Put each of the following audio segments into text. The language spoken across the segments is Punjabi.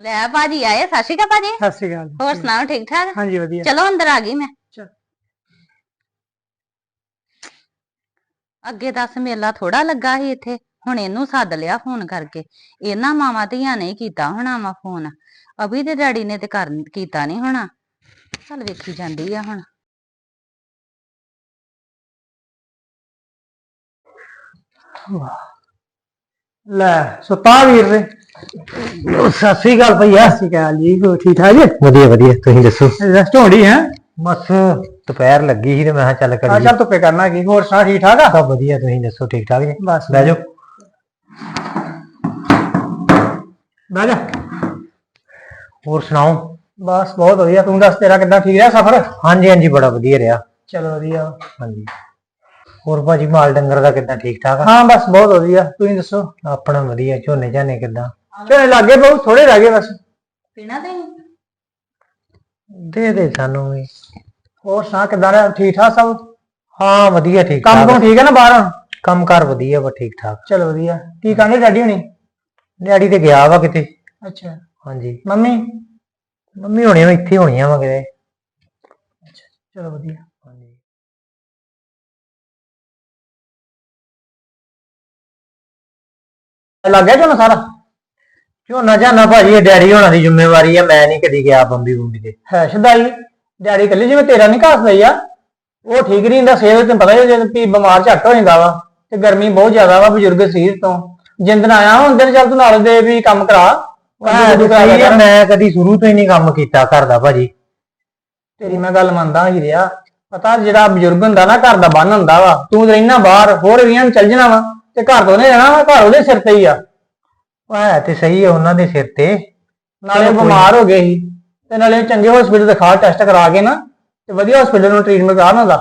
ਲੈ ਭਾਜੀ ਆਏ ਸਤਿ ਸ਼੍ਰੀ ਅਕਾਲ ਭਾਜੀ। ਸਤਿ ਸ਼੍ਰੀ ਅਕਾਲ ਹੋਰ ਸੁਣਾਓ ਠੀਕ ਠਾਕ? ਹਾਂਜੀ ਵਧੀਆ। ਚਲੋ ਅੰਦਰ ਆ ਗਈ ਮੈਂ। ਚੱਲ। ਅੱਗੇ ਦੱਸ ਮੇਲਾ ਥੋੜਾ ਲੱਗਾ ਸੀ ਇੱਥੇ ਹੁਣ ਇਹਨੂੰ ਸੱਦ ਲਿਆ ਫੋਨ ਕਰਕੇ। ਇਹਨਾਂ ਮਾਵਾਂ ਧੀਆਂ ਨੇ ਕੀਤਾ ਹੋਣਾ ਵਾ ਫੋਨ। ਅਭੀ ਦੇ ਡੈਡੀ ਨੇ ਤੇ ਕਰ ਕੀਤਾ ਨਹੀਂ ਹੋਣਾ। ਚੱਲ ਵੇਖੀ ਜਾਂਦੀ ਆ ਹੁਣ। ਲੈ ਸੁਤਾ ਵੀਰ ਦੇ ਸਤਿ ਸ੍ਰੀ ਅਕਾਲ ਭਈਆ। ਸਤਿ ਸ਼੍ਰੀ ਅਕਾਲ ਜੀ ਹੋਰ ਠੀਕ ਠਾਕ ਜੀ? ਵਧੀਆ ਵਧੀਆ। ਤੁਸੀਂ ਦੱਸੋ? ਰੈਸਟ ਹੋਣੀ ਹੈ? ਬਸ ਦੁਪਹਿਰ ਲੱਗੀ ਸੀ ਤੇ ਮੈਂ ਕਿਹਾ ਚੱਲ ਆ ਕਰੀਏ। ਚੱਲ ਧੁੱਪੇ ਕਰਨਾ ਕੀ ਹੋਰ ਸੁਣਾ ਠੀਕ ਠਾਕ ਆ? ਸਭ ਵਧੀਆ ਤੁਸੀਂ ਦੱਸੋ ਠੀਕ ਠਾਕ ਜੀ? ਬਸ। ਬਹਿ ਜਾਓ। ਬਹਿ ਜਾ। ਹੋਰ ਸੁਣਾਓ? ਬਸ ਬਹੁਤ ਵਧੀਆ। ਤੂੰ ਦੱਸ ਤੇਰਾ ਕਿੱਦਾਂ ਠੀਕ ਰਿਹਾ ਸਫ਼ਰ? ਹਾਂਜੀ ਹਾਂਜੀ ਬੜਾ ਵਧੀਆ ਰਿਹਾ। ਚਲੋ ਵਧੀਆ। ਹਾਂਜੀ। ਹੋਰ ਭਾਜੀ ਮਾਲ ਡੰਗਰ ਦਾ ਕਿੱਦਾਂ ਠੀਕ ਠਾਕ ਆ? ਹਾਂ ਬਸ ਬਹੁਤ ਵਧੀਆ। ਤੁਸੀਂ ਦੱਸੋ? ਆਪਣਾ ਵਧੀਆ ਝੋਨੇ ਝਾਨੇ ਕਿੱਦਾਂ? ਚਲੇ ਲੱਗੇ ਬਹੁਤ ਥੋੜੇ ਰਹਿ ਗਏ ਬਸ। ਪੀਣਾ ਤੇ ਦੇ ਦੇ ਸਾਨੂੰ ਵੀ। ਹੋਰ ਸੁਣਾ ਕਿੱਦਾਂ ਰਿਹਾ ਠੀਕ ਠਾਕ ਸਭ? ਹਾਂ ਵਧੀਆ ਠੀਕ ਕੰਮ ਤੋਂ ਠੀਕ ਹੈ ਨਾ ਬਾਹਰ? ਕੰਮ ਕਾਰ ਵਧੀਆ ਵਾ ਠੀਕ ਠਾਕ। ਚਲੋ ਵਧੀਆ। ਕੀ ਕਹਿੰਦੇ ਡੈਡੀ ਹੁਣੀ? ਡੈਡੀ ਤੇ ਗਿਆ ਵਾ ਕਿਤੇ। ਅੱਛਾ। ਹਾਂਜੀ। ਮੰਮੀ? ਮੰਮੀ ਹੋਣੀ ਇੱਥੇ ਹੋਣੀਆਂ ਵਾ ਕਿਤੇ। ਚਲੋ ਵਧੀਆ। ਹਾਂਜੀ। ਲੱਗ ਗਿਆ ਝੋਨਾ ਸਾਰਾ? ਝੋਨਾ ਝਾਨਾ ਭਾਜੀ ਇਹ ਡੈਡੀ ਹੋਣਾ ਦੀ ਜ਼ਿੰਮੇਵਾਰੀ ਆ ਮੈਂ ਨਹੀਂ ਕਦੀ ਗਿਆ ਬੰਬੀ ਬੰਬੀ ਤੇ। ਹੈ ਸ਼ਦਾਈ ਡੈਡੀ ਕੱਲੀ ਜਿਵੇਂ ਤੇਰਾ ਨਹੀਂ ਘਾਸਦਾ ਹੀ ਆ? ਉਹ ਠੀਕ ਨਹੀਂ ਹੁੰਦਾ ਸਿਹਤ ਤੈਨੂੰ ਪਤਾ ਹੀ ਕਿ ਬਿਮਾਰ ਝੱਟ ਹੋ ਜਾਂਦਾ ਵਾ ਤੇ ਗਰਮੀ ਬਹੁਤ ਜ਼ਿਆਦਾ ਵਾ ਬਜ਼ੁਰਗ ਸਰੀਰ ਤੋਂ। ਜਿੰਦਨ ਆਇਆ ਹੁਣ ਦਿਨ ਚੱਲ ਤੂੰ ਨਾਲ ਦੇ ਵੀ ਕੰਮ ਕਰਾ। ਮੈਂ ਕੱਦੂ ਕਰਾ ਲਿਆ ਕਰ। ਮੈਂ ਕਦੀ ਸ਼ੁਰੂ ਤੋਂ ਹੀ ਨਹੀਂ ਕੰਮ ਕੀਤਾ ਘਰ ਦਾ ਭਾਜੀ। ਤੇਰੀ ਮੈਂ ਗੱਲ ਮੰਨਦਾ ਹੀ ਰਿਹਾ। ਪਤਾ ਜਿਹੜਾ ਬਜ਼ੁਰਗ ਹੁੰਦਾ ਨਾ ਘਰ ਦਾ ਬੰਨ ਹੁੰਦਾ ਵਾ ਤੂੰ ਰਹਿਣਾ ਬਾਹਰ ਹੋਰ ਵੀਆਂ ਚੱਲ ਜਾਣਾ ਵਾ ਤੇ ਘਰ ਤੋਂ ਨੇ ਜਾਣਾ ਵਾ ਘਰ ਉਹਦੇ ਸਿਰ ਤੇ ਹੀ ਆ। ਉਹ ਹੈ ਤੇ ਸਹੀ ਹੈ ਉਹਨਾਂ ਦੇ ਸਿਰ ਤੇ। ਨਾਲੇ ਬਿਮਾਰ ਹੋ ਗਏ ਸੀ। ਤੇ ਨਾਲੇ ਚੰਗੇ ਹਸਪੀਟਲ ਦਿਖਾ ਟੈਸਟ ਕਰਾ ਕੇ ਨਾ ਤੇ ਵਧੀਆ ਹਸਪੀਟਲ ਨੂੰ ਟ੍ਰੀਟਮੈਂਟ ਕਰਾ ਨਾ ਦਾ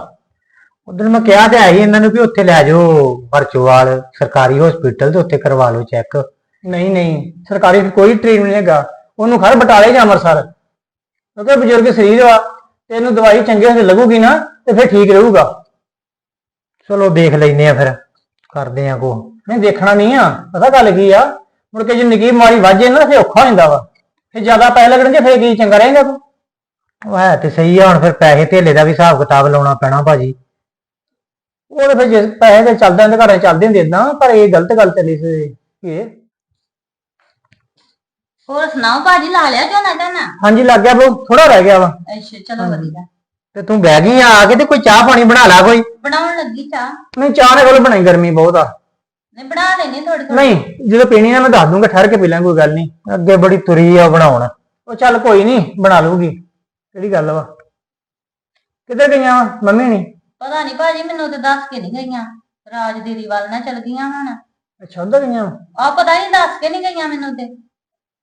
ਉਦੋਂ ਮੈਂ ਕਿਹਾ ਤੇ ਆਈ ਇਹਨਾਂ ਨੂੰ ਵੀ ਉੱਥੇ ਲੈ ਜਾਓ ਪਰਚੋਵਾਲ ਸਰਕਾਰੀ ਹਸਪੀਟਲ ਤੇ ਉੱਥੇ ਕਰਵਾ ਲਓ ਚੈੱਕ ਨਹੀਂ ਨਹੀਂ। ਸਰਕਾਰੀ ਕੋਈ ਟ੍ਰੀਟਮੈਂਟ ਨਹੀਂ ਹੈਗਾ। ਉਹਨੂੰ ਖੜ ਬਟਾਲੇ ਜਾਂ ਅੰਮ੍ਰਿਤਸਰ। ਕਿਉਂਕਿ ਬਜ਼ੁਰਗ ਸਰੀਰ ਵਾ ਤੇ ਇਹਨੂੰ ਦਵਾਈ ਚੰਗੇ ਹੁੰਦੇ ਲੱਗੂਗੀ ਨਾ ਤੇ ਫਿਰ ਠੀਕ ਰਹੂਗਾ। ਚਲੋ ਦੇਖ ਲੈਨੇ ਆ ਫਿਰ। ਕਰਦੇ ਆ ਕੋ ਨਹੀਂ ਦੇਖਣਾ ਨਹੀਂ ਆ। ਪਤਾ ਗੱਲ ਕੀ ਆ? ਮੁੜ ਕੇ ਜੇ ਨਿੱਕੀ ਬਿਮਾਰੀ ਵੱਜੇ ਨਾ ਫਿਰ ਔਖਾ ਹੋ ਜਾਂਦਾ ਵਾ। ਫਿਰ ਜ਼ਿਆਦਾ ਪੈਸੇ ਲੱਗਣਗੇ ਫਿਰ ਕੀ ਚੰਗਾ ਰਹੇਗਾ ਤੂੰ ਉਹ ਹੈ ਤੇ ਸਹੀ ਆ ਹੁਣ ਫਿਰ ਪੈਸੇ ਧੇਲੇ ਦਾ ਵੀ ਹਿਸਾਬ ਕਿਤਾਬ ਲਾਉਣਾ ਪੈਣਾ ਭਾਜੀ। ਉਹ ਤੇ ਫਿਰ ਜੇ ਪੈਸੇ ਤੇ ਚੱਲਦੇ ਹੁੰਦੇ ਘਰਾਂ 'ਚ ਚੱਲਦੇ ਹੁੰਦੇ ਇਦਾਂ ਪਰ ਇਹ ਗਲਤ ਗੱਲ ਚੱਲੀ ਸੀ। ਇਹ ਹੋਰ ਸੁਣਾਓ ਭਾਜੀ ਲਾ ਲਿਆ ਝੋਨਾ ਝਾਨਾ? ਹਾਂਜੀ ਲੱਗ ਗਿਆ ਬਹੁਤ ਥੋੜਾ ਰਹਿ ਗਿਆ ਵਾ। ਅੱਛਾ ਚਲੋ ਵਧੀਆ। ਤੇ ਤੂੰ ਬਹਿ ਗਈ ਆ ਆ ਕੇ ਤੇ ਕੋਈ ਚਾਹ ਪਾਣੀ ਬਣਾ ਲਾ ਕੋਈ? ਬਣਾਉਣ ਲੱਗੀ ਚਾਹ। ਨਹੀਂ ਚਾਹ ਨੇ ਕੋਲ ਬਣਾਈ ਗਰਮੀ ਬਹੁਤ ਆ। ਨਹੀਂ ਬਣਾ ਲੈਣੀ ਥੋੜੀ ਥੋੜੀ ਨਹੀਂ ਜਦੋਂ ਪੀਣੀ ਆ ਮੈਂ ਦੱਸ ਦੂੰਗਾ ਠਹਿਰ ਕੇ ਪੀ ਲਾਂਗੇ ਕੋਈ ਗੱਲ ਨਹੀਂ। ਅੱਗੇ ਬੜੀ ਤੁਰੀ ਆ ਬਣਾਉਣ। ਉਹ ਚੱਲ ਕੋਈ ਨਹੀਂ ਬਣਾ ਲੂਗੀ ਕਿਹੜੀ ਗੱਲ ਵਾ? ਕਿੱਧਰ ਗਈਆਂ ਵਾ? ਮੰਮੀ ਨਹੀਂ ਪਤਾ ਨਹੀਂ ਭਾਜੀ ਮੈਨੂੰ ਤੇ ਦੱਸ ਕੇ ਨਹੀਂ ਗਈਆਂ। ਰਾਜ ਦੀਦੀ ਵੱਲ ਨਾ ਚਲ ਗਈਆਂ ਹੁਣ। ਅੱਛਾ ਉੱਧਰ ਗਈਆਂ ਵਾ? ਆ ਪਤਾ ਨਹੀਂ ਦੱਸ ਕੇ ਨਹੀਂ ਗਈਆਂ ਮੈਨੂੰ ਤੇ।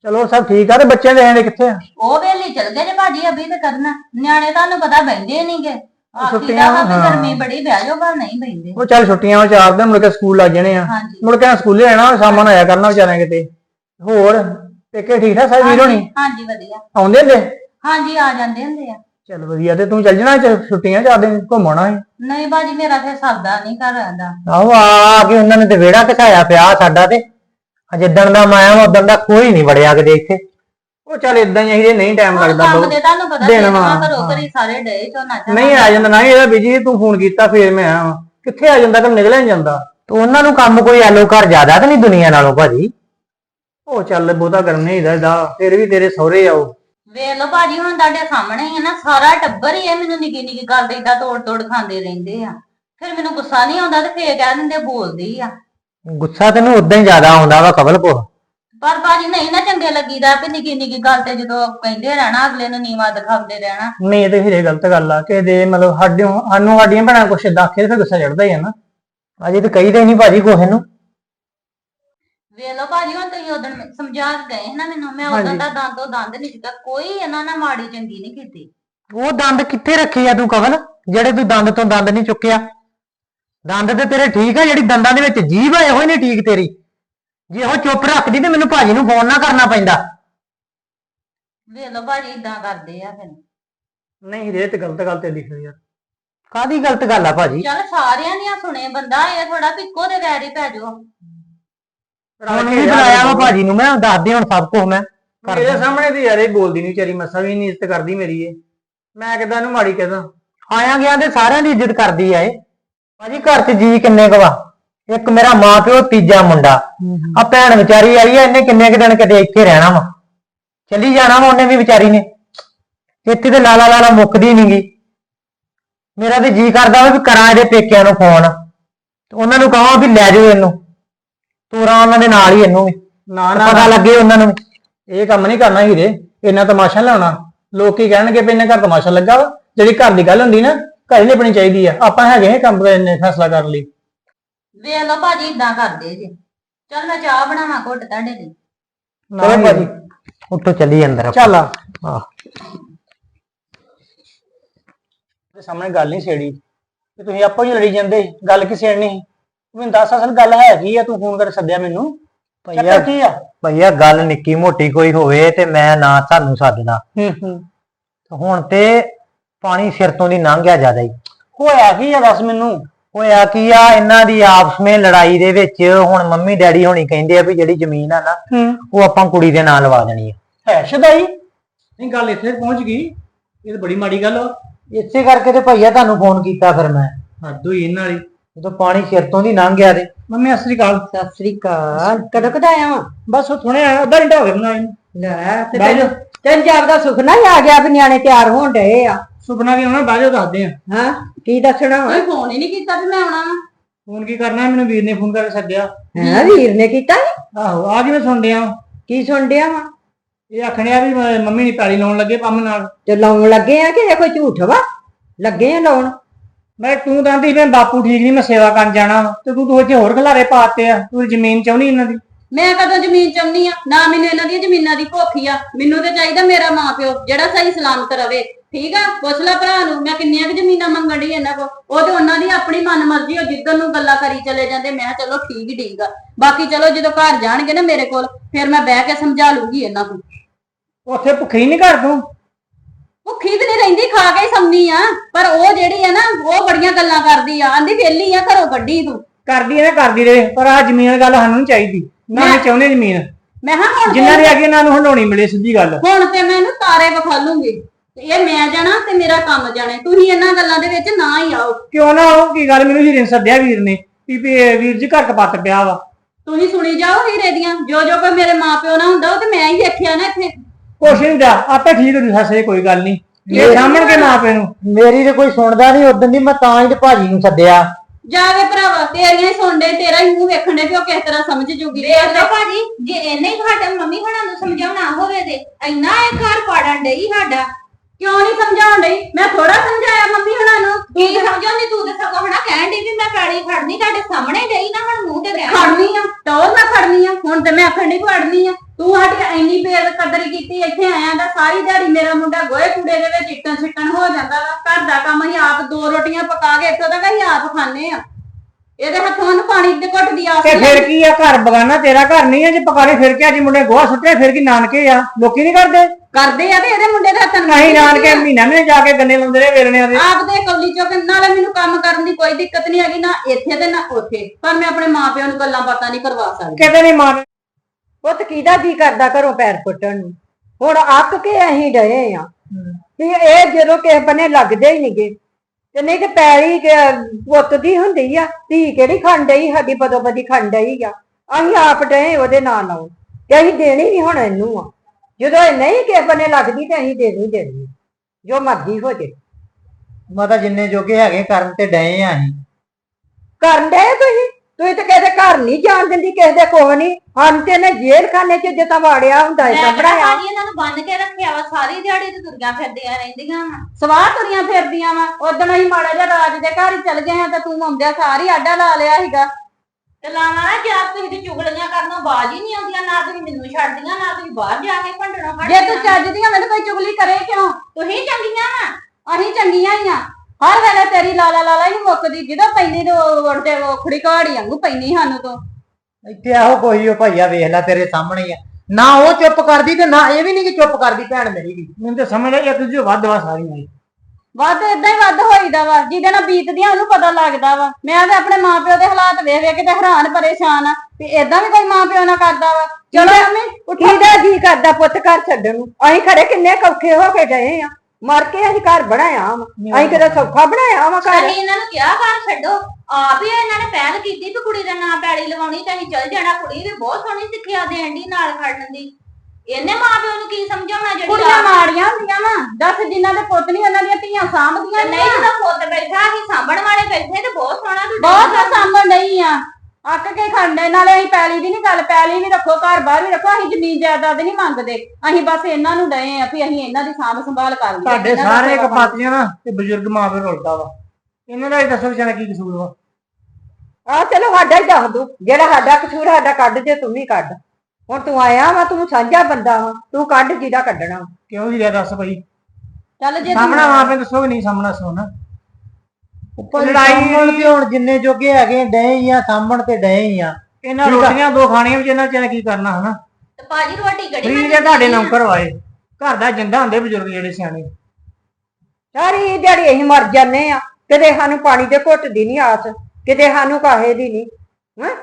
ਚਲੋ ਸਭ ਠੀਕ ਆ ਤੇ ਬੱਚਿਆਂ ਦੇ ਕਿੱਥੇ ਆ? ਉਹ ਵੇਲੀ ਚਲ ਗਏ ਜੇ ਭਾਜੀ ਅਭੀ ਤੇ ਕਰਨਾ। ਨਿਆਣੇ ਤੁਹਾਨੂੰ ਪਤਾ ਬੈਠਦੇ ਨਹੀਂਗੇ ਆਖੀ ਛੁੱਟੀਆਂ, ਦਾ ਵੀ ਹਾਂ। ਗਰਮੀ ਬੜੀ ਬਹਿ ਜਾਓ ਪਰ ਨਹੀਂ ਬੈਠਦੇ ਉਹ ਚੱਲ ਛੁੱਟੀਆਂ ਵਾ ਚਾਰ ਦਿਨ ਮੁੜ ਕੇ ਸਕੂਲ ਲੱਗ ਜਾਣੇ ਆ। ਹਾਂਜੀ। ਮੁੜ ਕੇ ਸਕੂਲੇ ਆਣਾ ਸ਼ਾਮਾਂ ਨੂੰ ਆਇਆ ਕਰਨਾ ਵਿਚਾਰਿਆਂ ਕਿਤੇ। ਹੋਰ ਪੇਕੇ ਠੀਕ ਠਾਕ ਸਾਰੇ ਵੀਰ ਹੋਣੀ? ਹਾਂਜੀ ਵਧੀਆ। ਆਉਂਦੇ ਹੁੰਦੇ? ਹਾਂਜੀ ਆ ਜਾਂਦੇ ਹੁੰਦੇ ਆ। ਚੱਲ ਵਧੀਆ ਤੇ ਤੂੰ ਚੱਲ ਜਾਣਾ ਚ- ਛੁੱਟੀਆਂ ਚਾਰ ਦਿਨ ਘੁੰਮਣਾ ਹੈ ਨਹੀਂ ਭਾਜੀ ਮੇਰਾ ਤੇ ਸਰਦਾ ਨਹੀਂ ਘਰ ਆਂਦਾ ਆਹੋ ਆ ਕੇ ਉਹਨਾਂ ਨੇ ਤੇ ਵਿਹੜਾ ਘਟਾਇਆ ਪਿਆ ਸਾਡਾ ਤੇ। ਅਜੇ ਦਿਨ ਦਾ ਮੈਂ ਆਇਆ ਉਦੋਂ ਦਾ ਕੋਈ ਨਹੀਂ ਵੜਿਆ ਕਿਤੇ ਇੱਥੇ। ਉਹ ਚੱਲ ਇਦਾਂ ਹੀ ਆ, ਇਹਦੇ ਨਹੀਂ ਟਾਈਮ ਲੱਗਦਾ ਕੰਮ ਬਹੁਤ। ਦੇ ਤੁਹਾਨੂੰ ਪਤਾ ਦਿਨ ਦੇਣਾ ਵਾ, ਘਰੋਂ ਘਰੀ ਸਾਰੇ ਡੇ ਝੋਨਾ ਝਾਨਾ ਨਹੀਂ ਆ ਜਾਂਦਾ ਨਾ ਇਹਦਾ ਬਿਜ਼ੀ ਤੂੰ ਫੋਨ ਕੀਤਾ ਫੇਰ ਮੈਂ ਆਇਆ ਵਾਂ। ਕਿੱਥੇ ਆ ਜਾਂਦਾ ਕਿ ਨਿਕਲਿਆ ਨੀ ਜਾਂਦਾ। ਤੇ ਉਹਨਾਂ ਨੂੰ ਕੰਮ ਕੋਈ ਐਲੋ ਘਰ ਜ਼ਿਆਦਾ ਤੇ ਨਹੀਂ ਦੁਨੀਆ ਨਾਲੋਂ ਭਾਜੀ? ਉਹ ਚੱਲ ਬਹੁਤਾ ਗਰਮ ਨਹੀਂ ਦਾ ਫਿਰ ਵੀ ਤੇਰੇ ਸਹੁਰੇ ਆਓ ਵੇਖ ਲਓ ਭਾਜੀ ਹੁਣ ਤੁਹਾਡੇ ਸਾਹਮਣੇ ਹੀ ਹੈ ਨਾ ਸਾਰਾ ਟੱਬਰ ਹੀ ਇਹ ਮੈਨੂੰ ਨਿੱਕੀ ਨਿੱਕੀ ਗੱਲ ਤੇ ਏਦਾਂ ਤੋੜ ਤੋੜ ਖਾਂਦੇ ਰਹਿੰਦੇ ਆ। ਫਿਰ ਮੈਨੂੰ ਗੁੱਸਾ ਨਹੀਂ ਆਉਂਦਾ ਤੇ ਫੇਰ ਕਹਿ ਦਿੰਦੇ ਬੋਲਦੀ ਆ। ਗੁੱਸਾ ਤੈਨੂੰ ਉਦਾਂ ਹੀ ਜ਼ਿਆਦਾ ਆਉਂਦਾ ਵਾ ਕਬਲਪੁਰ ਪਰ ਭਾਜੀ ਨਹੀਂ ਨਾ ਚੰਗੇ ਲੱਗੀਦਾ ਵੀ ਨਿੱਕੀ ਨਿੱਕੀ ਗੱਲ ਤੇ ਜਦੋਂ ਕਹਿੰਦੇ ਰਹਿਣਾ ਅਗਲੇ ਨੂੰ ਨੀਵਾ ਦਿਖਾਉਂਦੇ ਰਹਿਣਾ। ਨਹੀਂ ਇਹ ਤੇ ਫਿਰ ਇਹ ਗਲਤ ਗੱਲ ਆ ਕਿ ਦੇ ਮਤਲਬ ਸਾਡੇ ਸਾਨੂੰ ਸਾਡੀਆਂ ਭੈਣਾਂ ਕੁਛ ਏਦਾਂ ਆਖੇ ਤੇ ਫਿਰ ਗੁੱਸਾ ਚੜਦਾ ਹੀ ਆ ਨਾ। ਅਜੇ ਤੇ ਕਹੀ ਤੇ ਨਹੀਂ ਭਾਜੀ ਕੋਹੇ ਨੂੰ। ਵੇਖ ਲਓ ਭਾਜੀ ਹੁਣ ਤੁਸੀਂ ਉਦੋਂ ਸਮਝਾ ਕੇ ਗਏ ਸੀ ਨਾ ਮੈਨੂੰ ਮੈਂ ਉਦੋਂ। ਦਾ ਦੰਦੋਂ ਦੰਦ ਨਹੀਂ ਕੀਤਾ ਕੋਈ ਇਹਨਾਂ ਨਾਲ ਮਾੜੀ ਚੰਗੀ ਨਹੀਂ ਕੀਤੀ। ਉਹ ਦੰਦ ਕਿੱਥੇ ਰੱਖੇ ਆ ਤੂੰ ਕਵਲ? ਜਿਹੜੇ ਤੂੰ ਦੰਦ ਤੋਂ ਦੰਦ ਨਹੀਂ ਚੁੱਕਿਆ। ਦੰਦ ਤੇ ਤੇਰੇ ਠੀਕ ਆ ਜਿਹੜੀ ਦੰਦਾਂ ਦੇ ਵਿੱਚ ਜੀਭ ਆ ਇਹੋ ਹੀ ਨਹੀਂ ਠੀਕ ਤੇਰੀ। ਜੇ ਉਹ ਚੁੱਪ ਰੱਖਦੀ ਤੇ ਮੈਨੂੰ ਭਾਜੀ ਨੂੰ ਫੋਨ ਨਾ ਕਰਨਾ ਪੈਂਦਾ। ਵੇਖ ਲਓ ਭਾਜੀ ਇਦਾਂ ਕਰਦੇ ਆ ਫਿਰ। ਨਹੀਂ ਇਹ ਤੇ ਗਲਤ ਗੱਲ ਤੇ ਲਿਖੀ ਯਾਰ ਕਾਦੀ ਗਲਤ ਗੱਲ ਆ ਭਾਜੀ? ਚੱਲ ਸਾਰਿਆਂ ਦੀਆਂ ਸੁਣੇ ਬੰਦਾ ਇਹ ਥੋੜਾ ਪਿੱਕੋ ਦੇ ਵੈਰੀ ਪੈ ਜਾਓ। ਹੁਣ ਵੀ ਬੁਲਾਇਆ ਵਾ ਭਾਜੀ ਨੂੰ ਮੈਂ ਦੱਸਦੇ ਹੁਣ ਸਭ ਕੁਝ ਮੈਂ ਮੇਰੇ ਸਾਹਮਣੇ ਤੇ ਯਾਰ ਇਹ ਬੋਲਦੀ ਨਹੀਂ ਵਿਚਾਰੀ ਮੱਸਾ ਵੀ ਨਹੀਂ ਇੱਜ਼ਤ ਕਰਦੀ ਮੇਰੀ ਇਹ। ਮੈਂ ਕਿਦਾਂ ਇਹਨੂੰ ਮਾੜੀ ਕਹਦਾ ਆਇਆ ਗਿਆ ਦੇ ਸਾਰਿਆਂ ਦੀ ਇੱਜ਼ਤ ਕਰਦੀ ਆ ਇਹ। ਭਾਜੀ ਘਰ 'ਚ ਜੀ ਕਿੰਨੇ ਕੁ ਵਾ? ਇੱਕ ਮੇਰਾ ਮਾਂ ਪਿਓ ਤੀਜਾ ਮੁੰਡਾ। ਆ ਭੈਣ ਵਿਚਾਰੀ ਆਈ ਆ ਇਹਨੇ ਕਿੰਨੇ ਕੁ ਦਿਨ ਕਦੇ ਇੱਥੇ ਰਹਿਣਾ ਵਾ। ਚੱਲੀ ਜਾਣਾ ਵਾ ਉਹਨੇ ਵੀ ਵਿਚਾਰੀ ਨੇ। ਇੱਥੇ ਤੇ ਲਾਲਾ ਲਾਲਾ ਮੁੱਕਦੀ ਨਹੀਂਗੀ ਮੇਰਾ ਤੇ ਜੀ ਕਰਦਾ ਵਾ ਵੀ ਕਰਾਂ ਇਹਦੇ ਪੇਕਿਆਂ ਨੂੰ ਫੋਨ। ਤੇ ਉਹਨਾਂ ਨੂੰ ਕਹਾਂ ਵੀ ਲੈ ਜਾਓ ਇਹਨੂੰ। ਤੋਰਾਂ ਉਹਨਾਂ ਦੇ ਨਾਲ ਹੀ ਇਹਨੂੰ ਵੀ। ਨਾ ਨਾ ਪਤਾ ਲੱਗੇ ਉਹਨਾਂ ਨੂੰ ਵੀ। ਇਹ ਕੰਮ ਨਹੀਂ ਕਰਨਾ ਹੀਰੇ ਇੰਨਾ ਤਮਾਸ਼ਾ ਲਾਉਣਾ। ਲੋਕੀ ਕਹਿਣਗੇ ਵੀ ਇਹਨੇ ਘਰ ਤਮਾਸ਼ਾ ਲੱਗਾ ਵਾ? ਜਿਹੜੀ ਘਰ ਦੀ ਗੱਲ ਹੁੰਦੀ ਨਾ ਘਰ ਹੀ ਨਿਭਣੀ ਚਾਹੀਦੀ ਆ। ਆਪਾਂ ਹੈਗੇ ਇਹ ਕੰਮ ਦਾ ਇੰਨੇ ਫੈਸਲਾ ਕਰਨ ਲਈ। ਵੇਖ ਲਓ ਭਾਜੀ ਇਦਾਂ ਕਰਦੇ ਜੀ। ਚੱਲ ਮੈਂ ਚਾਹ ਬਣਾਵਾਂ ਘੁੱਟ ਤੁਹਾਡੇ ਲਈ। ਨਾ ਚਲੋ। ਭਾਜੀ। ਉੱਤੋਂ ਚੱਲੀ ਅੰਦਰ ਆਪਾਂ। ਚੱਲ ਆ। ਆਹ ਤੇ ਸਾਹਮਣੇ ਗੱਲ ਨਹੀਂ ਛੇੜੀ। ਤੇ ਤੁਸੀਂ ਆਪੋ ਹੀ ਲੜੀ ਜਾਂਦੇ। ਗੱਲ ਕੀ ਛੇੜਨੀ ਸੀ ਮੈਨੂੰ ਦੱਸ ਅਸਲ ਗੱਲ ਹੈ ਕੀ ਆ ਤੂੰ ਫੋਨ ਕਰ ਸੱਦਿਆ ਮੈਨੂੰ। ਭਈਆ ਚੱਕਰ ਕੀ ਆ? ਭਈਆ ਗੱਲ ਨਿੱਕੀ ਮੋਟੀ ਕੋਈ ਹੋਵੇ ਤੇ ਮੈਂ ਨਾ ਤੁਹਾਨੂੰ ਸੱਦਦਾ ਹੂੰ ਹੂੰ। ਤੇ ਹੁਣ ਤੇ ਪਾਣੀ ਸਿਰ ਤੋਂ ਦੀ ਲੰਘ ਗਿਆ ਜ਼ਿਆਦਾ ਹੀ। ਹੋਇਆ ਕੀ ਆ ਦੱਸ ਮੈਨੂੰ? ਹੋਇਆ ਕੀ ਆ ਇਹਨਾਂ ਦੀ ਆਪਸ ਵਿੱਚ ਲੜਾਈ ਦੇ ਵਿੱਚ ਹੁਣ ਮੰਮੀ ਡੈਡੀ ਹੋਣੀ ਕਹਿੰਦੇ ਆ ਵੀ ਜਿਹੜੀ ਜ਼ਮੀਨ ਆ ਨਾ ਹੂੰ। ਉਹ ਆਪਾਂ ਕੁੜੀ ਦੇ ਨਾਂ ਲਵਾ ਦੇਣੀ ਆ। ਹੈ ਸ਼ਦਾਈ। ਨਹੀਂ ਗੱਲ ਇੱਥੇ ਪਹੁੰਚ ਗਈ। ਇਹ ਤਾਂ ਬੜੀ ਮਾੜੀ ਗੱਲ ਆ। ਇਸੇ ਕਰਕੇ ਤੇ ਭਈਆ ਤੁਹਾਨੂੰ ਫੋਨ ਕੀਤਾ ਫਿਰ ਮੈਂ। ਹੱਦ ਹੋਈ ਇਹਨਾਂ ਵਾਲੀ। ਜਦੋਂ ਪਾਣੀ ਸਿਰ ਤੋਂ ਦੀ ਲੰਘ ਗਿਆ ਤੇ। ਮੰਮੀ ਅਸਰੀ ਕਾਲ ਸਤਿ ਸ੍ਰੀ ਅਕਾਲ। ਕਦੋਂ ਕਦਾ ਆਇਆ ਵਾਂ? ਬਸ ਉਹ ਥੋੜੇ ਆਇਆ ਅੱਧਾ ਘੰਟਾ ਹੋ ਗਿਆ ਬਣਾਏ ਨੂੰ। ਲੈ ਤੇ ਬਹਿ। ਤੈਨੂੰ ਤੈਨੂੰ ਜਾਪਦਾ ਸੁਖਣਾ ਹੀ ਆ ਗਿਆ ਵੀ ਨਿਆਣੇ ਤਿਆਰ ਹੋਣ ਡਏ ਆ। ਸੁਪਨਾ ਵੀ ਆਉਣਾ ਬਾਜੋ ਦੱਸਦੇ ਆ। ਹਾਂ ਕੀ ਦੱਸਣਾ ਵਾ ਕੋਈ ਫੋਨ ਹੀ ਨਹੀਂ ਕੀਤਾ ਵੀ ਮੈਂ ਆਉਣਾ। ਵਾ ਫੋਨ ਕੀ ਕਰਨਾ ਮੈਨੂੰ ਵੀਰ ਨੇ ਫੋਨ ਕਰਕੇ ਸੱਦਿਆ ਹੈ ਵੀਰ ਨੇ ਕੀਤਾ ਨੀ? ਆਹੋ ਆ ਜਿਵੇਂ ਸੁਣ ਡਿਆ ਵਾਂ। ਕੀ ਸੁਣ ਡਿਆ ਵਾ? ਇਹ ਆਖਣਿਆ ਵੀ ਮ- ਮੰਮੀ ਨੇ ਪੈਲੀ ਲਾਉਣ ਲੱਗੇ ਪੰਮ ਨਾਲ। ਤੇ ਲਾਉਣ ਲੱਗੇ ਆ ਕਿ ਇਹ ਕੋਈ ਝੂਠ ਵਾ? ਲੱਗੇ ਆ ਲਾਉਣ? ਮੈਂ ਤੂੰ ਤਾਂ ਆਂਦੀ ਮੈਂ ਬਾਪੂ ਠੀਕ ਨਹੀਂ ਮੈਂ ਸੇਵਾ ਕਰਨ ਜਾਣਾ ਵਾ। ਤੇ ਤੂੰ ਤੂੰ ਇੱਥੇ ਹੋਰ ਖਲਾਰੇ ਪਾਤੇ ਆ ਤੂੰ ਜ਼ਮੀਨ ਚਾਹੁੰਦੀ ਇਹਨਾਂ ਦੀ? ਮੈਂ ਕਦੋਂ ਜ਼ਮੀਨ ਚਾਹੁੰਦੀ ਆ? ਨਾ ਮੈਨੂੰ ਇਹਨਾਂ ਦੀਆਂ ਜ਼ਮੀਨਾਂ ਦੀ ਭੁੱਖ ਆ। ਮੈਨੂੰ ਤੇ ਚਾਹੀਦਾ ਮੇਰਾ ਮਾਪਿਓ ਜਿਹੜਾ ਸਹੀ ਸਲਾਮਤ ਰਵੇ। ਠੀਕ ਆ? ਪੁੱਛ ਲੈ ਭਰਾ ਨੂੰ ਮੈਂ ਕਿੰਨੀਆਂ ਕੁ ਜ਼ਮੀਨਾਂ ਮੰਗਣ ਡਈ ਇਹਨਾਂ ਕੋ ਉਹ ਤੇ ਉਹਨਾਂ ਦੀ ਆਪਣੀ ਮਨਮਰਜ਼ੀ ਉਹ ਜਿੱਦਨ ਨੂੰ ਗੱਲਾਂ ਕਰੀ ਚਲੇ ਜਾਂਦੇ ਮੈਂ ਕਿਹਾ ਚਲੋ ਠੀਕ ਹੀ ਠੀਕ ਆ। ਬਾਕੀ ਚਲੋ ਜਦੋਂ ਘਰ ਜਾਣਗੇ ਨਾ ਮੇਰੇ ਕੋਲ ਫਿਰ ਮੈਂ ਬਹਿ ਕੇ ਸਮਝਾ ਲੂੰਗੀ ਇਹਨਾਂ ਨੂੰ। ਉੱਥੇ ਭੁੱਖੀ ਹੀ ਨਹੀਂ ਘਰ ਤੂੰ? ਭੁੱਖੀ ਤੇ ਨਹੀਂ ਰਹਿੰਦੀ ਖਾ ਕੇ ਹੀ ਸਮਨੀ ਆ। ਪਰ ਉਹ ਜਿਹੜੀ ਆ ਨਾ ਉਹ ਬੜੀਆਂ ਗੱਲਾਂ ਕਰਦੀ ਆ। ਆਂਦੀ ਵੇਲੀ ਆ ਘਰੋਂ ਕੱਢੀ ਤੂੰ। ਕਰਦੀ ਹੈ ਨਾ ਕਰਦੀ ਰਹੇ। ਪਰ ਆ ਜ਼ਮੀਨ ਵਾਲੀ ਗੱਲ ਸਾਨੂੰ ਨਹੀਂ ਚਾਹੀਦੀ। ਨਾ ਅਸੀਂ ਚਾਹੁੰਦੇ ਜ਼ਮੀਨ। ਮੈਂ ਕਿਹਾ ਹੁਣ ਜਿੰਨਾਂ ਦੇ ਅੱਗੇ ਇਹਨਾਂ ਨੂੰ ਹੰਡਾਉਣੀ ਮਿਲੇ ਸਿੱਧੀ ਗੱਲ। ਹੁਣ ਤੇ ਮੈਂ ਇਹਨੂੰ ਤਾਰੇ ਵਿਖਾ ਲੂੰਗੀ ਤੇ ਇਹ ਮੈਂ ਜਾਣਾ ਤੇ ਮੇਰਾ ਕੰਮ ਜਾਣੇ। ਤੁਸੀਂ ਇਹਨਾਂ ਗੱਲਾਂ ਦੇ ਵਿੱਚ ਨਾ ਹੀ ਆਓ। ਕਿਉਂ ਨਾ ਉਹ ਕੀ ਗੱਲ? ਮੈਨੂੰ ਹੀਰੇ ਨੇ ਸੱਦਿਆ ਵੀਰ ਨੇ ਵੀ ਵੀ ਵੀਰ ਜੀ ਘਰ ਕਪੱਤ ਪਿਆ ਵਾ। ਤੁਸੀਂ ਸੁਣੀ ਜਾਓ ਹੀਰੇ ਦੀਆਂ। ਜੋ ਜੋ ਕੋਈ ਮੇਰੇ ਮਾਪਿਓ ਨਾਲ ਹੁੰਦਾ ਉਹ ਤੇ ਮੈਂ ਹੀ ਦੇਖਿਆ ਨਾ ਇੱਥੇ। ਕੁਛ ਨਹੀਂ ਦਾ ਆਪੇ ਠੀਕ ਹੋ ਜੂ ਸੱਸੇ ਕੋਈ ਗੱਲ ਨਹੀਂ। ਇਹ ਸਾਹਮਣੇ ਮਾਪੇ ਨੂੰ। ਮੇਰੀ ਤੇ ਕੋਈ ਸੁਣਦਾ ਨਹੀਂ ਉਦੋਂ ਦੀ ਮੈਂ ਤਾਂ ਹੀ ਤੇ ਭਾਜੀ ਨੂੰ ਸੱਦਿਆ। ਜਾਵੇ ਭਰਾਵਾ ਤੇਰੀਆਂ ਹੀ ਸੁਣਦੇ ਤੇਰਾ ਹੀ ਮੂੰਹ ਵੇਖਣ ਦੇ ਵੀ ਉਹ ਕਿਸ ਤਰ੍ਹਾਂ ਸਮਝ ਜੂਗੀ। ਵੇਖ ਲਓ ਭਾਜੀ ਜੇ ਇਹਨੇ ਹੀ ਤੁਹਾਡੇ ਮੰਮੀ ਹੁਣਾਂ ਨੂੰ ਸਮਝਾਉਣਾ ਹੋਵੇ ਤੇ ਇੰਨਾ ਇਹ ਘਰ ਪਾੜਨ ਡਈ ਸਾਡਾ। ਕਿਉਂ ਨਹੀਂ ਸਮਝਾਉਣ ਡਈ? ਮੈਂ ਥੋੜਾ ਸਮਝਾਇਆ ਮੰਮੀ ਹੁਣਾਂ ਨੂੰ। ਕੀ ਸਮਝਾਉਂਦੀ ਤੂੰ ਤੇ ਸਗੋਂ ਹਨਾ ਕਹਿਣ ਡਈ ਵੀ ਮੈਂ ਪੈੜੀ ਖੜਨੀ ਤੁਹਾਡੇ ਸਾਹਮਣੇ ਡਈ ਨਾ ਹੁਣ ਮੂੰਹ ਤੇ ਕਹਿਣ ਖੜਨੀ ਆ। ਟੌਰ ਨਾ ਖੜਨੀ ਆ। ਹੁਣ ਤੇ ਮੈਂ ਆਖਣ ਡਈ ਖੜਨੀ ਆ। ਤੂੰ ਸਾਡੀ ਇੰਨੀ ਬੇਕਦਰੀ ਕੀਤੀ ਇੱਥੇ ਆਇਆ ਦਾ ਸਾਰੀ ਦਿਹਾੜੀ ਮੇਰਾ ਮੁੰਡਾ ਗੋਹੇ ਕੂੜੇ ਦੇ ਵਿੱਚ ਇੱਟਾਂ ਛਿੱਟਣ ਹੋ ਜਾਂਦਾ ਵਾ। ਘਰ ਦਾ ਕੰਮ ਅਸੀਂ ਆਪ ਦੋ ਰੋਟੀਆਂ ਪਕਾ ਕੇ ਇੱਥੋਂ ਤੱਕ ਅਸੀਂ ਆਪ ਖਾਣੇ ਆ। ਇਹਦੇ ਹੱਥੋਂ ਨੂੰ ਪਾਣੀ ਦੇ ਘੁੱਟ ਦੀ ਆਸ ਤੇ ਫਿਰ ਕੀ ਆ? ਘਰ ਬਗਾਨਾ ਤੇਰਾ ਘਰ ਨਹੀਂ ਆ। ਜੇ ਪਕਾਰੇ ਫਿਰ ਕੇ ਅੱਜ ਮੁੰਡੇ ਗੋਹਾ ਸੁੱਟਿਆ ਫਿਰ ਕੀ ਨਾਨਕੇ ਆ? ਲੋਕੀ ਨਹੀਂ ਕਰਦੇ? ਕਰਦੇ ਆ ਤੇ ਇਹਦੇ ਮੁੰਡੇ ਦੇ ਨੂੰ ਨਹੀਂ ਨਾਨਕੇ ਮਹੀਨਾ ਮਹੀਨੇ ਜਾ ਕੇ ਗੰਨੇ ਲਾਉਂਦੇ ਰਹੇ ਵੇਲਣਿਆਂ ਦੇ ਆਪ ਦੇ ਕੌਲੀ ਚੋਂ ਕਿ ਨਾਲੇ ਮੈਨੂੰ ਕੰਮ ਕਰਨ ਦੀ ਕੋਈ ਦਿੱਕਤ ਨਹੀਂ ਹੈਗੀ ਨਾ ਇੱਥੇ ਤੇ ਨਾ ਉੱਥੇ। ਪਰ ਮੈਂ ਆਪਣੇ ਮਾਪਿਆਂ ਨੂੰ ਗੱਲਾਂ ਬਾਤਾਂ ਨਹੀਂ ਕਰਵਾ ਸਕਦੀ। ਕਿਤੇ ਨਹੀਂ ਮਾਰ ਪੁੱਤ ਕਿਹਦਾ ਜੀ ਕਰਦਾ ਘਰੋਂ ਪੈਰ ਪੁੱਟਣ ਨੂੰ? ਹੁਣ ਅੱਕ ਕੇ ਅਸੀਂ ਡਏ ਆ। ਵੀ ਇਹ ਜਦੋਂ ਕਿਸੇ ਬੰਨੇ ਲੱਗਦੇ ਹੀ ਨਹੀਂਗੇ ਤੇ ਨਹੀਂ ਤੇ ਪੈਰੀ ਕਿ- ਪੁੱਤ ਦੀ ਹੁੰਦੀ ਆ। ਧੀ ਕਿਹੜੀ ਖੰਡ ਡਈ ਸਾਡੀ ਬਦੋ ਬਦੀ ਖੰਡ ਡਈ ਆ। ਅਸੀਂ ਆਪ ਡਏ ਉਹਦੇ ਨਾਂ ਲਾਉ ਤੇ ਅਸੀਂ ਦੇਣੀ ਨਹੀਂ ਹੁਣ ਇਹਨੂੰ ਆ। ਜਦੋਂ ਇਹ ਨਹੀਂ ਕਿਸੇ ਬੰਨੇ ਲੱਗਦੀ ਤੇ ਅਸੀਂ ਦੇਣੀ ਦੇਣੀ ਜੋ ਮਰਜ਼ੀ ਹੋ ਜੇ। ਮਾਤਾ ਜਿੰਨੇ ਜੋਗੇ ਹੈਗੇ ਕਰਨ ਤੇ ਡਏ ਆ ਅਸੀਂ। ਕਰਨ ਡਏ ਤੁਸੀਂ? ਤੁਸੀਂ ਤਾਂ ਕਿਸੇ ਦੇ ਘਰ ਨਹੀਂ ਜਾਣ ਦਿੰਦੀ ਕਿਸੇ ਦੇ ਕੋਲ ਨਹੀਂ। ਹਨ ਤੇ ਨੇ ਜੇਲ੍ਹ ਖਾਨੇ ਚ ਜਿੱਦਾਂ ਵਾੜਿਆ ਹੁੰਦਾ ਕਿਹਾ ਬਣਾਇਆ। ਭਾਜੀ ਇਹਨਾਂ ਨੂੰ ਬੰਨ ਕੇ ਰੱਖਿਆ ਵਾ ਸਾਰੀ ਦਿਹਾੜੀ ਤੇ ਤੁਰੀਆਂ ਫਿਰਦੀਆਂ ਰਹਿੰਦੀਆਂ ਵਾਂ। ਸਵਾਹ ਤੁਰੀਆਂ ਫਿਰਦੀਆਂ ਵਾ। ਉਦੋਂ ਅਸੀਂ ਮਾੜਾ ਜਿਹਾ ਰਾਜ ਦੇ ਘਰ ਹੀ ਚਲ ਗਏ ਆ ਤਾਂ ਤੂੰ ਆਉਂਦਿਆ ਸਾਰੀ ਆਡਾ ਲਾ ਲਿਆ ਸੀਗਾ। ਤੇ ਲਾਣਾ ਨਾ ਜਾਂ ਤੁਸੀਂ ਤੇ ਚੁਗਲੀਆਂ ਕਰਨੋਂ ਬਾਜ ਹੀ ਨਹੀਂ ਆਉਂਦੀਆਂ ਨਾ ਤੁਸੀਂ ਮੈਨੂੰ ਛੱਡਦੀਆਂ ਨਾ ਤੁਸੀਂ ਬਾਹਰ ਜਾ ਕੇ ਭੰਡਣਾ ਜੇ ਤੂੰ ਚੱਜਦੀਆਂ ਮੈਨੂੰ ਕੋਈ ਚੁਗਲੀ ਕਰੇ ਕਿਉਂ? ਤੁਸੀਂ ਚੰਗੀਆਂ ਵਾ। ਅਸੀਂ ਚੰਗੀਆਂ ਹੀ ਆ। ਹਰ ਵੇਲੇ ਤੇਰੀ ਲਾਲਾ ਲਾਲਾ ਹੀ ਮੁੱਕਦੀ ਜਦੋਂ ਪੈਂਦੀ ਤੇ ਉੜਦੇ ਖੁੜੀ ਘਾੜੀ ਵਾਂਗੂ ਪੈਂਦੀ ਸਾਨੂੰ ਤੋਂ। ਇੱਥੇ ਆਹੋ ਕੋਈ ਉਹ ਭਾਈਆ ਵੇਖ ਲੈ ਤੇਰੇ ਸਾਹਮਣੇ ਹੀ ਆ। ਨਾ ਉਹ ਚੁੱਪ ਕਰਦੀ ਤੇ ਨਾ ਇਹ ਵੀ ਨਹੀਂ ਕਿ ਚੁੱਪ ਕਰਦੀ ਭੈਣ ਮੇਰੀ ਵੀ। ਮੈਨੂੰ ਤਾਂ ਸਮਝ ਆ ਇੱਕ ਦੂਜੇ ਵੱਧ ਵਾ ਸਾਰੀਆਂ ਹੀ। ਵੱਧ ਇਦਾਂ ਹੀ ਵੱਧ ਹੋਈਦਾ ਵਾ ਜਿਹਦੇ ਨਾਲ ਬੀਤਦੀਆਂ ਉਹਨੂੰ ਪਤਾ ਲੱਗਦਾ ਵਾ। ਮੈਂ ਤੇ ਆਪਣੇ ਮਾਪਿਓ ਦੇ ਹਾਲਾਤ ਵੇਖ ਵੇਖ ਕੇ ਤੇ ਹੈਰਾਨ ਪਰੇਸ਼ਾਨ ਆ ਵੀ ਇਦਾਂ ਵੀ ਕੋਈ ਮਾਪਿਓ ਨਾਲ ਕਰਦਾ ਵਾ। ਚਲੋ ਕਿਹਦਾ ਜੀ ਕਰਦਾ ਪੁੱਤ ਘਰ ਛੱਡਣ ਨੂੰ ਅਸੀਂ ਖੜੇ ਕਿੰਨੇ ਕੌਖੇ ਹੋ ਕੇ ਗਏ ਆ। ਮਰ ਕੇ ਅਸੀਂ ਘਰ ਬਣਾਇਆ ਵਾ। ਅਸੀਂ ਕਿਤੇ ਸੌਖਾ ਬਣਾਇਆ ਵਾ ਘਰ। ਅਸੀਂ ਇਹਨਾਂ ਨੂੰ ਕਿਹਾ ਘਰ ਛੱਡੋ। ਆਪ ਹੀ ਇਹਨਾਂ ਨੇ ਪਹਿਲ ਕੀਤੀ ਵੀ ਕੁੜੀ ਦਾ ਨਾਂ ਪੈੜੀ ਲਵਾਉਣੀ ਤੇ ਅਸੀਂ ਚੱਲ ਜਾਣਾ। ਕੁੜੀ ਵੀ ਬਹੁਤ ਸੋਹਣੀ ਸਿੱਖਿਆ ਦੇਣ ਦੀ ਨਾਲ ਖੜਨ ਦੀ। ਇਹਨੇ ਮਾਂ ਪਿਓ ਨੂੰ ਕੀ ਸਮਝਾਉਣਾ ਜਿਹੜੀ? ਕੁੜੀਆਂ ਮਾੜੀਆਂ ਹੁੰਦੀਆਂ ਵਾ। ਦੱਸ ਜਿਨ੍ਹਾਂ ਦੇ ਪੁੱਤ ਨਹੀਂ ਉਹਨਾਂ ਦੀਆਂ ਧੀਆਂ ਸਾਂਭਦੀਆਂ ਤੇ ਨੇ ਨਹੀਂ ਜਦੋਂ ਪੁੱਤ ਬੈਠਾ ਅਸੀਂ ਸਾਂਭਣ ਵਾਲੇ ਬੈਠੇ ਤੇ ਬਹੁਤ ਸੋਹਣਾ ਤੂੰ ਬਹੁਤ ਸਾਂਭਣ ਨਹੀਂ ਆ। ਅੱਕ ਕੇ ਖੰਡੇ ਨਾਲੇ ਅਸੀਂ ਪੈਲੀ ਦੀ ਨਹੀਂ ਗੱਲ ਪੈਲੀ ਵੀ ਰੱਖੋ ਘਰ ਬਾਹਰ ਵੀ ਰੱਖੋ ਅਸੀਂ ਜ਼ਮੀਨ ਜਾਇਦਾਦ ਨਹੀਂ ਮੰਗਦੇ। ਅਸੀਂ ਬਸ ਇਹਨਾਂ ਨੂੰ ਦਏ ਆ ਵੀ ਅਸੀਂ ਇਹਨਾਂ ਦੀ ਸਾਂਭ ਸੰਭਾਲ ਕਰ ਲਈਏ ਤੁਹਾਡੇ ਸਾਰੇ ਕਪਾਤੀਆਂ ਨਾ ਤੇ ਬਜ਼ੁਰਗ ਮਾਂ ਪਿਓ ਰੁਲਦਾ ਵਾ। ਇਹਨਾਂ ਦਾ ਹੀ ਦੱਸੋ ਵਿਚਾਰਾ ਕੀ ਕਸੂਰ ਵਾ। ਆ ਚਲੋ ਸਾਡਾ ਹੀ ਦੱਸ ਦੂ। ਜਿਹੜਾ ਸਾਡਾ ਕਸੂਰ ਸਾਡਾ ਕੱਢ ਜੇ ਤੂੰ ਵੀ ਕੱਢ। ਹੁਣ ਤੂੰ ਆਇਆ ਵਾ ਤੂੰ ਸਾਂਝਾ ਬੰਦਾ ਵਾ ਤੂੰ ਕੱਢ ਜਿਹਦਾ ਕੱਢਣਾ ਵਾ। ਕਿਉਂ ਜੀ ਦੱਸ ਭਾਈ ਚੱਲ ਜੇ ਸਾਹਮਣਾ ਮਾਂ ਪਿਓ ਦੱਸੋ ਕਿ ਨਹੀਂ ਸਾਹਮਣਾ ਸੋਨਾ ਲੜਾਈ ਸਾਂਭਣ ਤੇ ਹੁਣ ਜਿੰਨੇ ਜੋਗੇ ਹੈਗੇ ਡਏ ਹੀ ਆ ਸਾਂਭਣ ਤੇ ਡਏ ਹੀ ਆ। ਇਹਨਾਂ ਠੀਕ। ਰੋਟੀਆਂ ਦੋ ਖਾਣੀਆਂ ਵਿੱਚ ਇਹਨਾਂ ਚਾਹ ਕੀ ਕਰਨਾ ਹਨਾ? ਤੇ ਭਾਜੀ ਰੋਟੀ ਗੜੀ ਫਰੀ ਦੇ ਤੁਹਾਡੇ ਨੌਕਰ ਵਾਏ ਘਰ ਦਾ ਜਿੰਦਾ ਹੁੰਦੇ ਬਜ਼ੁਰਗ ਜਿਹੜੇ ਸਿਆਣੇ। ਸਾਰੀ ਦਿਹਾੜੀ ਅਸੀਂ ਮਰ ਜਾਂਦੇ ਆ ਕਿਤੇ ਸਾਨੂੰ ਪਾਣੀ ਦੇ ਘੁੱਟ ਦੀ ਨਹੀਂ ਆਸ ਕਿਤੇ ਸਾਨੂੰ ਕਾਹੇ ਦੀ ਨਹੀਂ ਹਾਂ?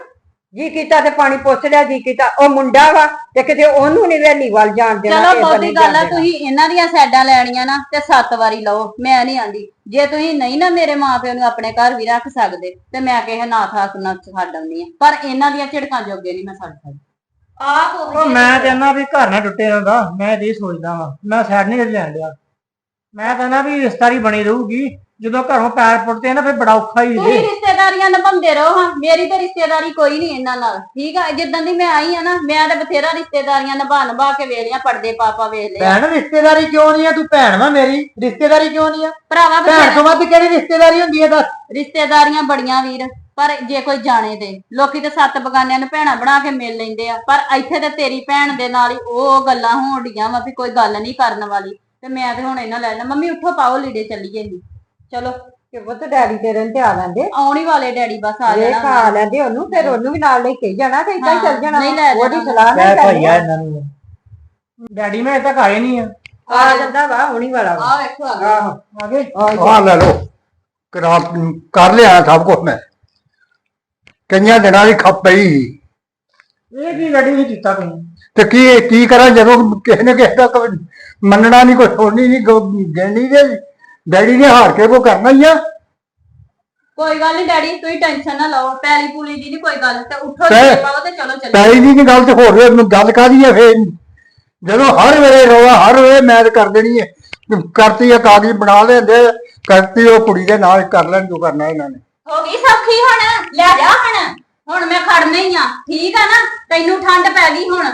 ਜੀ ਕੀਤਾ ਤੇ ਪਾਣੀ ਪੁੱਛ ਲਿਆ ਜੀ ਕੀਤਾ। ਉਹ ਮੁੰਡਾ ਵਾ ਤੇ ਕਿਤੇ ਉਹਨੂੰ ਨਹੀਂ ਵੇਲੀ ਵੱਲ ਜਾਣ ਦੇਣਾ ਚਲੋ ਕਿਸੇ ਵੱਲ ਬਹੁਤੀ ਨੀ ਗੱਲ ਆ ਜਾਣ। ਤੁਸੀਂ ਇਹਨਾਂ ਦੀਆਂ ਸਾਈਡਾਂ ਲੈਣੀਆਂ ਨਾ ਤੇ ਸੱਤ ਵਾਰੀ ਲਓ ਮੈਂ ਨਹੀਂ ਆਂਦੀ। ਜੇ ਤੁਸੀਂ ਨਹੀਂ ਨਾ ਮੇਰੇ ਮਾਪਿਆਂ ਨੂੰ ਆਪਣੇ ਘਰ ਵੀ ਰੱਖ ਸਕਦੇ ਤੇ ਮੈਂ ਕਿਸੇ ਨਾਥ ਆਸ ਨਾਲ ਛੱਡ ਆਉਂਦੀ ਆ ਪਰ ਇਹਨਾਂ ਦੀਆਂ ਝਿੜਕਾਂ ਜੋਗੇ ਨਹੀਂ ਮੈਂ ਛੱਡ ਸਕਦੀ। ਆਪ ਉਹ ਮੈਂ ਕਹਿੰਦਾ ਵੀ ਘਰ ਨਾ ਟੁੱਟੇ ਰਹਿੰਦਾ ਮੈਂ ਤੇ ਇਹ ਸੋਚਦਾ ਵਾਂ ਮੈਂ ਸਾਈਡ ਨਹੀਂ ਲੈਣ ਲਿਆ ਮੈਂ ਕਹਿੰਦਾ ਵੀ ਰਿਸ਼ਤਾਰੀ ਬਣੀ ਰਹੂਗੀ। ਜਦੋਂ ਘਰੋਂ ਪੈਰ ਪੁੱਟਦੇ ਆ ਨਾ ਫਿਰ ਬੜਾ ਔਖਾ ਹੀ ਤੁਸੀਂ ਜੇ ਰਿਸ਼ਤੇਦਾਰੀਆਂ ਨਿਭਾਉਂਦੇ ਰਹੋ ਹਾਂ। ਮੇਰੀ ਤੇ ਰਿਸ਼ਤੇਦਾਰੀ ਕੋਈ ਨਹੀਂ ਇਹਨਾਂ ਨਾਲ। ਠੀਕ ਆ? ਜਿੱਦਾਂ ਦੀ ਮੈਂ ਆਈ ਆ ਨਾ ਮੈਂ ਤਾਂ ਬਥੇਰਾ ਰਿਸ਼ਤੇਦਾਰੀਆਂ ਨਿਭਾ ਨਿਭਾ ਕੇ ਵੇਖ ਲਿਆ ਪਰਦੇ ਪਾਪਾ ਵੇਖ ਲਿਆ ਭੈਣ ਰਿਸ਼ਤੇਦਾਰੀ ਕਿਉਂ ਨਹੀਂ ਆ? ਤੂੰ ਭੈਣ ਵਾ ਮੇਰੀ। ਰਿਸ਼ਤੇਦਾਰੀ ਕਿਉਂ ਨਹੀਂ ਆ? ਭਰਾਵਾ ਭੈਣ ਬਥੇਰਾ ਤੋਂ ਵੱਧ ਕਿਹੜੀ ਰਿਸ਼ਤੇਦਾਰੀ ਹੁੰਦੀ ਹੈ ਦੱਸ। ਰਿਸ਼ਤੇਦਾਰੀਆਂ ਬੜੀਆਂ ਵੀਰ ਪਰ ਜੇ ਕੋਈ ਜਾਣੇ ਤੇ। ਲੋਕੀ ਤੇ ਸੱਤ ਬਗਾਨਿਆਂ ਨੂੰ ਭੈਣਾਂ ਬਣਾ ਕੇ ਮਿਲ ਲੈਂਦੇ ਆ। ਪਰ ਇੱਥੇ ਤੇ ਤੇਰੀ ਭੈਣ ਦੇ ਨਾਲ ਹੀ ਉਹ ਗੱਲਾਂ ਹੋਣ ਡੀਆਂ ਵਾ ਵੀ ਕੋਈ ਗੱਲ ਨਹੀਂ ਕਰਨ ਵਾਲੀ। ਤੇ ਮੈਂ ਤੇ ਹੁਣ ਇਹਨਾਂ ਲੈ ਲੈਣਾ ਮੰਮੀ ਉੱਠੋ ਪਾਓ ਲੀੜੇ ਚੱਲੀਏ ਨੀ ਚਲੋ। ਕਿ ਪੁੱਤ ਡੈਡੀ ਤੇਰੇ ਨੂੰ ਤੇ ਆ ਲੈਂਦੇ ਆਉਣ ਹੀ ਵਾਲੇ ਡੈਡੀ ਬਸ ਆ ਇਹ ਜਾਣਾ ਖਾ ਲੈਂਦੇ ਉਹਨੂੰ ਫਿਰ ਉਹਨੂੰ ਵੀ ਨਾਲ ਲੈ ਕੇ ਜਾਣਾ ਤੇ ਇਦਾਂ ਹੀ ਚੱਲ ਜਾਣਾ। ਨਹੀਂ ਲੈ ਉਹਦੀ। ਸਲਾਹ ਕਹਿ ਨਾਲ ਭਾਈਆ ਇਹਨਾਂ ਨੂੰ। ਡੈਡੀ ਮੈਂ ਤੱਕ ਆਏ ਨਹੀਂ ਆ। ਆ ਜਾਂਦਾ ਵਾ ਹੁਣੀ ਵਾਲਾ ਵਾ। ਆ ਵੇਖੋ ਆ ਗਏ। ਆਹੋ ਆ ਗਏ? ਹਾਂ ਲੈ ਲਓ। ਕਰਾ ਕਰ ਲਿਆ ਸਭ ਕੁਝ ਮੈਂ। ਕਈਆਂ ਦਿਨਾਂ ਦੀ ਖੱਪ ਪਈ। ਇਹ ਕੀ ਡੈਡੀ ਨੇ ਕੀਤਾ ਕੋਈ ਤੇ ਕੀ ਕੀ ਕਰਾਂ ਜਦੋਂ ਕਿਸੇ ਨੇ ਕਿਸੇ ਦਾ ਕ- ਮੰਨਣਾ ਨਹੀਂ ਕੋਈ ਸੁਣਨੀ ਨਹੀਂ ਗਿਣਨੀ ਦੇ ਡੈਡੀ ਨੇ ਹਾਰ ਕੇ ਕੋ ਕਰਨਾ ਹੀ ਆ। ਕੋਈ ਗੱਲ ਨਹੀਂ ਡੈਡੀ ਤੁਸੀਂ ਟੈਨਸ਼ਨ ਨਾ ਲਓ ਪੈਲੀ ਪੂਲੀ ਦੀ ਨਹੀਂ ਕੋਈ ਗੱਲ ਤੇ ਉੱਠੋ ਤੇ- ਲੀੜੇ ਪਾਓ ਤੇ ਚਲੋ ਚੱਲੀਏ। ਪੈਰੀ ਦੀ ਗੱਲ ਤੇ ਹੋਰ ਵੇ ਗੱਲ ਕਾਦੀ ਹੈ ਫੇਰ? ਜਦੋਂ ਹਰ ਵੇਲੇ ਰੋਵਾ ਹਰ ਵੇਲੇ ਮੈਂ ਤੇ ਕਰ ਦੇਣੀ ਹੈ ਕਰਤੀ ਆ ਕਾਗਜ਼ ਬਣਾ ਲੈਂਦੇ ਕਰਤੀ ਉਹ ਕੁੜੀ ਦੇ ਨਾਲ ਕਰ ਲੈਣ ਜੋ ਕਰਨਾ ਇਹਨਾਂ ਨੇ। ਹੋ ਗਈ ਸੌਖੀ ਹੁਣ ਲੈ ਜਾ ਹੁਣ। ਹੁਣ ਮੈਂ ਖੜਨਾ ਹੀ ਆ ਠੀਕ ਆ ਨਾ? ਤੈਨੂੰ ਠੰਡ ਪੈ ਗਈ ਹੁਣ।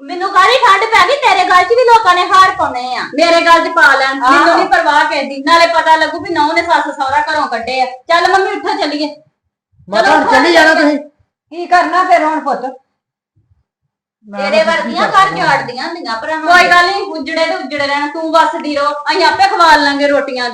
ਮੈਨੂੰ ਕਾਹਦੀ ਠੰਡ ਪੈ ਗਈ ਤੇਰੇ ਗੱਲ 'ਚ ਵੀ ਲੋਕਾਂ ਨੇ ਹਾਰ ਪਾਉਣੇ ਆ। ਮੇਰੇ ਗੱਲ 'ਚ ਪਾ ਲੈਣ ਮੈਨੂੰ ਨਹੀਂ ਪਰਵਾਹ ਕਿਸੇ ਨਾਲੇ ਪਤਾ ਲੱਗੂ ਵੀ ਨੌ ਨੇ ਸੱਸ ਸਹੁਰਾ ਘਰੋਂ ਕੱਢੇ ਆ। ਚੱਲ ਮੰਮੀ ਉੱਠੋ ਚੱਲੀਏ। ਮਾਤਾ ਹੁਣ ਚੱਲੀ ਜਾਣਾ ਤੁਸੀਂ? ਕੀ ਕਰਨਾ ਫਿਰ ਹੁਣ ਪੁੱਤ? ਤੇਰੇ ਵਰਗੀਆਂ ਘਰ ਝਾੜਦੀਆਂ ਹੁੰਦੀਆਂ ਭਰਾਵਾਂ। ਕੋਈ ਗੱਲ ਨਹੀਂ ਉਜੜੇ ਤੇ ਉਜੜੇ ਰਹਿਣਾ ਤੂੰ ਵੱਸਦੀ ਰਹੋ ਅਸੀਂ ਆਪੇ ਖਵਾਲ ਲਾਂਗੇ ਰੋਟੀਆਂ